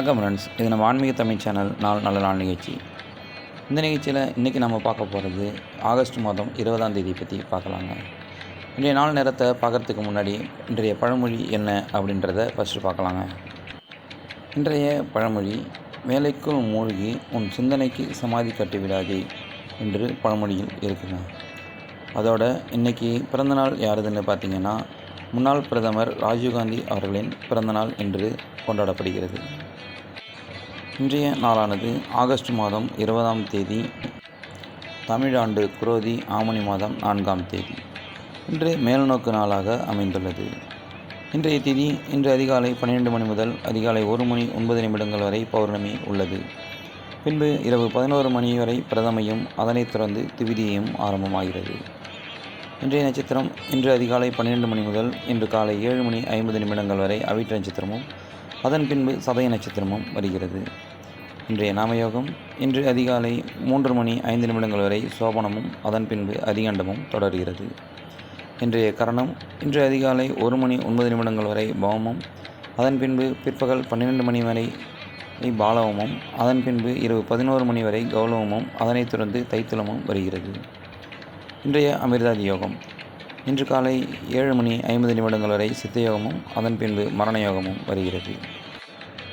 வணக்கம் ஃப்ரெண்ட்ஸ் இது நம்ம ஆன்மீக தமிழ் சேனல் நாள் நல்ல நாள் நிகழ்ச்சி. இந்த நிகழ்ச்சியில் இன்றைக்கி நம்ம பார்க்க போகிறது ஆகஸ்ட் மாதம் இருபதாம் தேதி பற்றி பார்க்கலாங்க. இன்றைய நாள் நேரத்தை பார்க்குறதுக்கு முன்னாடி இன்றைய பழமொழி என்ன அப்படின்றத ஃபஸ்ட்டு பார்க்கலாங்க. இன்றைய பழமொழி வேலைக்குள் மூழ்கி உன் சிந்தனைக்கு சமாதி கட்டிவிடாதே என்று பழமொழியில் இருக்குங்க. அதோட இன்றைக்கி பிறந்தநாள் யாருதுன்னு பார்த்தீங்கன்னா முன்னாள் பிரதமர் ராஜீவ்காந்தி அவர்களின் பிறந்தநாள் என்று கொண்டாடப்படுகிறது. இன்றைய நாளானது ஆகஸ்ட் மாதம் இருபதாம் தேதி தமிழாண்டு குரோதி ஆமணி மாதம் நான்காம் தேதி. இன்று மேல்நோக்கு நாளாக அமைந்துள்ளது. இன்றைய தேதி இன்று அதிகாலை பன்னிரெண்டு மணி முதல் அதிகாலை ஒரு மணி ஒன்பது நிமிடங்கள் வரை பௌர்ணமி உள்ளது. பின்பு இரவு பதினோரு மணி வரை பிரதமையும் அதனைத் தொடர்ந்து திவிதியையும் ஆரம்பமாகிறது. இன்றைய நட்சத்திரம் இன்று அதிகாலை பன்னிரெண்டு மணி முதல் இன்று காலை ஏழு மணி ஐம்பது நிமிடங்கள் வரை அவிட்ட நட்சத்திரமும் அதன் பின்பு சதய நட்சத்திரமும் வருகிறது. இன்றைய நாமயோகம். இன்று அதிகாலை மூன்று மணி ஐந்து நிமிடங்கள் வரை சோபனமும் அதன் பின்பு அதிகண்டமும் தொடர்கிறது. இன்றைய கரணம் இன்று அதிகாலை ஒரு மணி ஒன்பது நிமிடங்கள் வரை பௌமம் அதன் பின்பு பிற்பகல் பன்னிரெண்டு மணி வரை பாலவமும் அதன் பின்பு இரவு பதினோரு மணி வரை கௌலவமும் அதனைத் தொடர்ந்து தைத்துலமும் வருகிறது. இன்றைய அமிர்தாதி யோகம். இன்று காலை ஏழு மணி ஐம்பது நிமிடங்கள் வரை சித்த யோகமும் அதன் பின்பு மரண யோகமும் வருகிறது.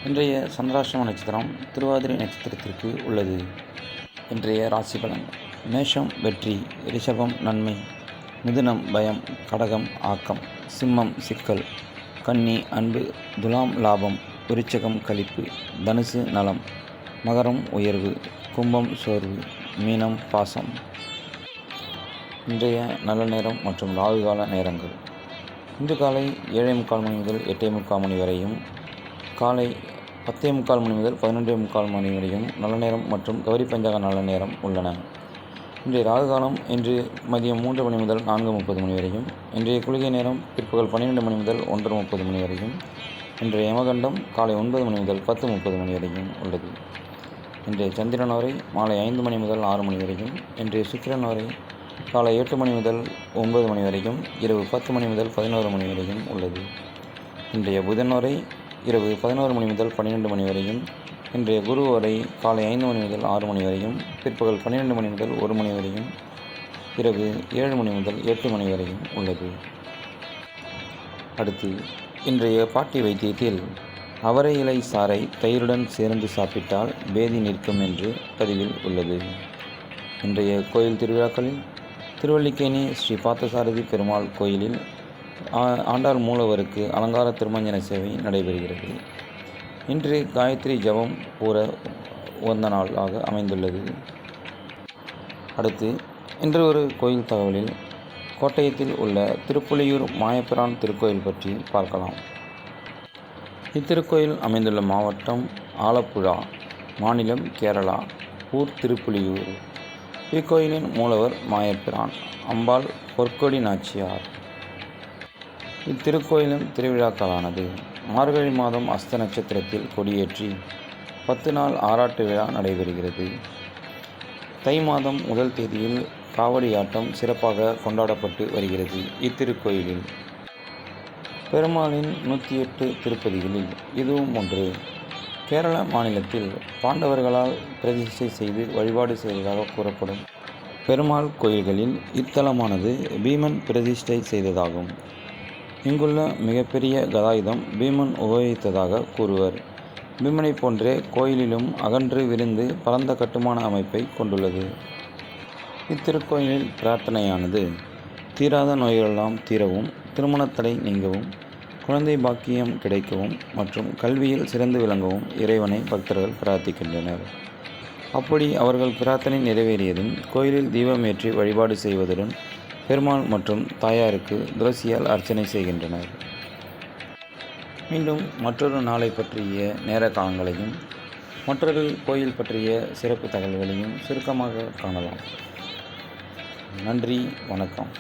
இன்றைய சந்திராசிரம நட்சத்திரம் திருவாதிரை நட்சத்திரத்திற்கு உள்ளது. இன்றைய ராசி பலன். மேஷம் வெற்றி ரிஷபம் நன்மை. மிதுனம் பயம் கடகம் ஆக்கம் சிம்மம் சிக்கல். கன்னி அன்பு துலாம் லாபம் விருச்சகம் கழிப்பு தனுசு நலம். மகரம் உயர்வு கும்பம் சோர்வு மீனம் பாசம். இன்றைய நல்ல நேரம் மற்றும் ராகு கால நேரங்கள். இன்று காலை ஏழை முக்கால் மணி முதல் எட்டே முக்கால் மணி வரையும் காலை பத்தே முக்கால் மணி முதல் பதினொன்றே முக்கால் மணி வரையும் நல்ல நேரம் மற்றும் கௌரி பஞ்சாக நல்ல நேரம் உள்ளன. இன்றைய ராகு காலம் இன்று மதியம் மூன்று மணி முதல் நான்கு முப்பது மணி வரையும் இன்றைய குளிகை நேரம் பிற்பகல் பன்னிரெண்டு மணி முதல் ஒன்று முப்பது மணி வரையும் இன்றைய யமகண்டம் காலை ஒன்பது மணி முதல் பத்து முப்பது மணி வரையும் உள்ளது. இன்றைய சந்திரன் வரை மாலை ஐந்து மணி முதல் ஆறு மணி வரையும் இன்றைய சுக்கிரன் வரை காலை எட்டு மணி முதல் ஒன்பது மணி வரைக்கும் இரவு பத்து மணி முதல் பதினோரு மணி வரையும் உள்ளது. இன்றைய புதன் வரை இரவு பதினோரு மணி முதல் பன்னிரெண்டு மணி வரையும் இன்றைய குரு வரை காலை ஐந்து மணி முதல் ஆறு மணி வரையும் பிற்பகல் பன்னிரெண்டு மணி முதல் ஒரு மணி வரையும் இரவு ஏழு மணி முதல் எட்டு மணி வரையும் உள்ளது. அடுத்து இன்றைய பாட்டி வைத்தியத்தில் அவரை இலை சாறை தயிருடன் சேர்ந்து சாப்பிட்டால் பேதி நிற்கும் என்று பதிவில் உள்ளது. இன்றைய கோயில் திருவிழாக்களில் திருவல்லிக்கேணி ஸ்ரீ பார்த்தசாரதி பெருமாள் கோயிலில் ஆண்டாள் மூலவருக்கு அலங்கார திருமஞ்சன சேவை நடைபெறுகிறது. இன்று காயத்ரி ஜபம் கூற உகந்த நாளாக அமைந்துள்ளது. அடுத்து இன்று ஒரு கோயில் தகவலில் கோட்டயத்தில் உள்ள திருப்புலியூர் மாயப்பிரான் திருக்கோயில் பற்றி பார்க்கலாம். இத்திருக்கோயில் அமைந்துள்ள மாவட்டம் ஆலப்புழா மாநிலம் கேரளா ஊர் திருப்புலியூர். இக்கோயிலின் மூலவர் மாயப்பிரான் அம்பாள் பொற்கொடி நாச்சியார். இத்திருக்கோயிலும் திருவிழாக்களானது. மார்கழி மாதம் அஸ்த நட்சத்திரத்தில் கொடியேற்றி பத்து நாள் ஆராட்டு விழா நடைபெறுகிறது. தை மாதம் முதல் தேதியில் காவடியாட்டம் சிறப்பாக கொண்டாடப்பட்டு வருகிறது இத்திருக்கோயிலில். பெருமாளின் நூற்றி எட்டு திருப்பதிகளில் இதுவும் ஒன்று. கேரள மாநிலத்தில் பாண்டவர்களால் பிரதிஷ்டை செய்து வழிபாடு செய்ததாக கூறப்படும் பெருமாள் கோயில்களில் இத்தலமானது பீமன் பிரதிஷ்டை செய்ததாகும். இங்குள்ள மிகப்பெரிய கதாயுதம் பீமன் உபயோகித்ததாக கூறுவர். பீமனை போன்றே கோயிலிலும் அகன்று விரிந்து பரந்த கட்டுமான அமைப்பை கொண்டுள்ளது. இத்திருக்கோயிலில் பிரார்த்தனையானது தீராத நோய்களெல்லாம் தீரவும் திருமணத்தடை நீங்கவும் குழந்தை பாக்கியம் கிடைக்கவும் மற்றும் கல்வியில் சிறந்து விளங்கவும் இறைவனை பக்தர்கள் பிரார்த்திக்கின்றனர். அப்படி அவர்கள் பிரார்த்தனை நிறைவேறியதும் கோயிலில் தீபம் ஏற்றி வழிபாடு செய்வதுடன் பெருமாள் மற்றும் தாயாருக்கு துளசியால் அர்ச்சனை செய்கின்றனர். மீண்டும் மற்றொரு நாளை பற்றிய நேர காலங்களையும் மற்றொரு கோயில் பற்றிய சிறப்பு தகவல்களையும் சுருக்கமாக காணலாம். நன்றி வணக்கம்.